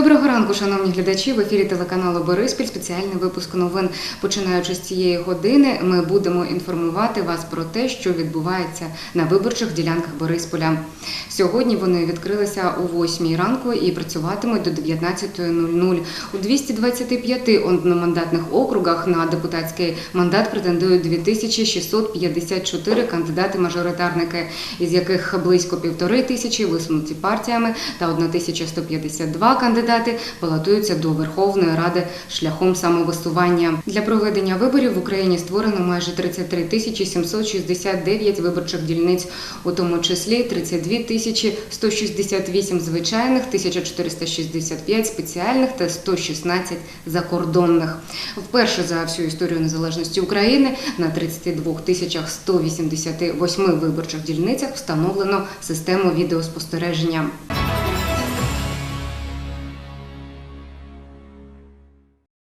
ранку, шановні глядачі. В ефірі телеканалу Бориспіль спеціальний випуск новин. Починаючи з цієї години, ми будемо інформувати вас про те, що відбувається на виборчих ділянках Борисполя. Сьогодні вони відкрилися о 8 ранку і працюватимуть до 19.00. У 225 одномандатних округах на депутатський мандат претендують 2654 кандидати-мажоритарники, із яких близько півтори тисячі висунуті партіями та 1152 кандидати балотуються до Верховної Ради шляхом самовисування. Для проведення виборів в Україні створено майже 33 тисячі 769 виборчих дільниць, у тому числі 32 тисячі 168 звичайних, 1465 спеціальних та 116 закордонних. Вперше за всю історію незалежності України на 32 тисячах 188 виборчих дільницях встановлено систему відеоспостереження.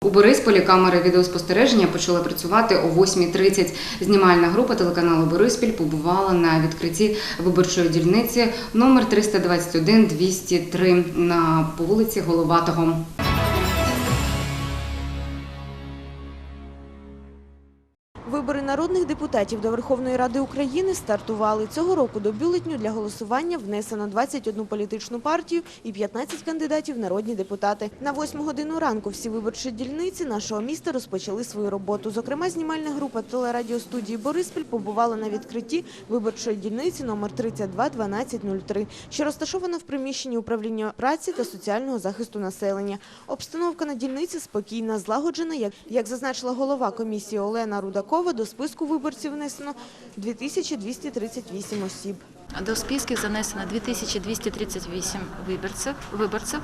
У Борисполі камери відеоспостереження почали працювати о 8.30. Знімальна група телеканалу Бориспіль побувала на відкритті виборчої дільниці номер 321-203 на по вулиці Головатого. Народних депутатів до Верховної Ради України стартували. Цього року до бюлетню для голосування внесено 21 політичну партію і 15 кандидатів народні депутати. На 8 годину ранку всі виборчі дільниці нашого міста розпочали свою роботу. Зокрема, знімальна група телерадіостудії Бориспіль побувала на відкритті виборчої дільниці номер 321203, що розташована в приміщенні управління праці та соціального захисту населення. Обстановка на дільниці спокійна, злагоджена. Як, як зазначила голова комісії Олена Рудакова, до списку виборців внесено 2238 осіб. До списків занесено 2238 виборців. виборців.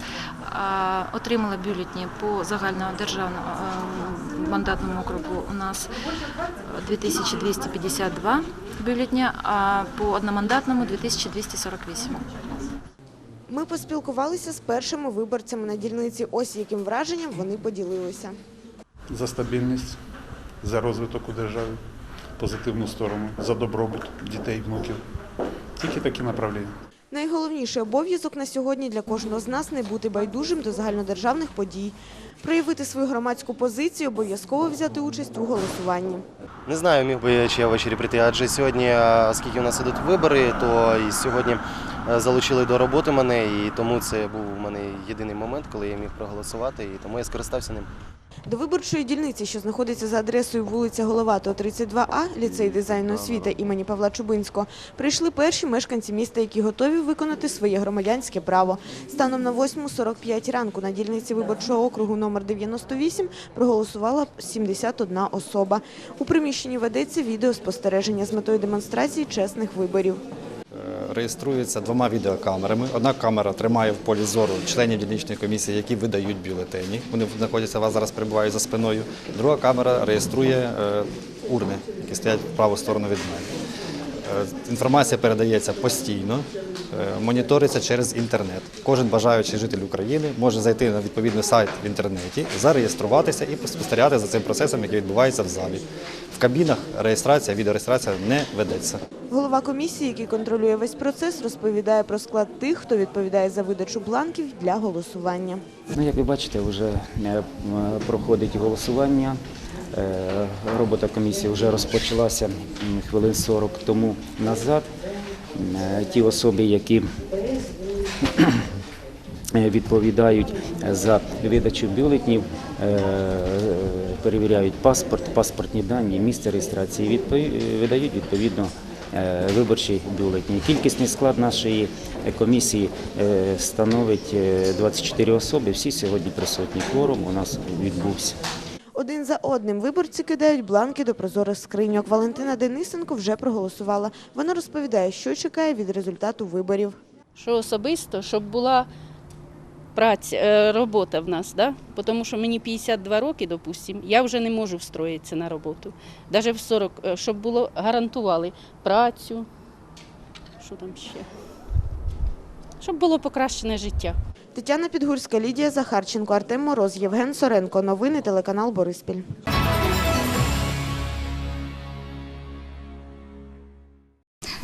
Отримали бюлетні по загальнодержавному е, мандатному округу у нас 2252 бюлетня, а по одномандатному 2248. Ми поспілкувалися з першими виборцями на дільниці. Ось яким враженням вони поділилися. за стабільність, за розвиток у державі, позитивну сторону, за добробут дітей, внуків. Тільки такі направлення. Найголовніший обов'язок на сьогодні для кожного з нас не бути байдужим до загальнодержавних подій, проявити свою громадську позицію, обов'язково взяти участь у голосуванні. Не знаю, міг би чи я ввечері прийти, адже сьогодні, оскільки у нас ідуть вибори, то і сьогодні е, залучили до роботи мене, і тому це був у мене єдиний момент, коли я міг проголосувати, і тому я скористався ним. До виборчої дільниці, що знаходиться за адресою вулиця Головатого, 32А, ліцей дизайну освіти імені Павла Чубинського, прийшли перші мешканці міста, які готові виконати своє громадянське право. Станом на 8.45 ранку на дільниці виборчого округу номер 98 проголосувала 71 особа. У приміщенні ведеться відеоспостереження з метою демонстрації чесних виборів. Реєструється двома відеокамерами. Одна камера тримає в полі зору членів дільничної комісії, які видають бюлетені. Вони знаходяться у вас зараз перебувають за спиною. Друга камера реєструє е, урни, які стоять в праву сторону від мене. Е, Інформація передається постійно, е, моніториться через інтернет. Кожен бажаючий житель України може зайти на відповідний сайт в інтернеті, зареєструватися і спостерігати за цим процесом, який відбувається в залі. В кабінах реєстрація, відеореєстрація не ведеться. Голова комісії, який контролює весь процес, розповідає про склад тих, хто відповідає за видачу бланків для голосування. Ну, як ви бачите, вже е, проходить голосування. Е, Робота комісії вже розпочалася хвилин 40 тому назад. Е, Ті особи, які відповідають за видачу бюлетнів, перевіряють паспорт, паспортні дані, місце реєстрації, відпові- видають відповідно е, виборчі бюлетні. Кількісний склад нашої е, комісії е, становить е, 24 особи. Всі сьогодні присутні. Кворум у нас відбувся. Один за одним виборці кидають бланки до прозорих скриньок. Валентина Денисенко вже проголосувала. Вона розповідає, що чекає від результату виборів. що особисто, щоб була праця, е, робота в нас, да? тому що мені 52 роки, допустимо, я вже не можу встроїтися на роботу. Навіть в 40, е, щоб було гарантували працю, що там ще, щоб було покращене життя. Тетяна Підгурська, Лідія Захарченко, Артем Мороз, Євген Соренко. Новини телеканал Бориспіль.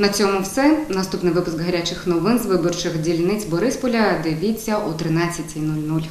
На цьому все. Наступний випуск гарячих новин з виборчих дільниць Борисполя. Дивіться о 13.00.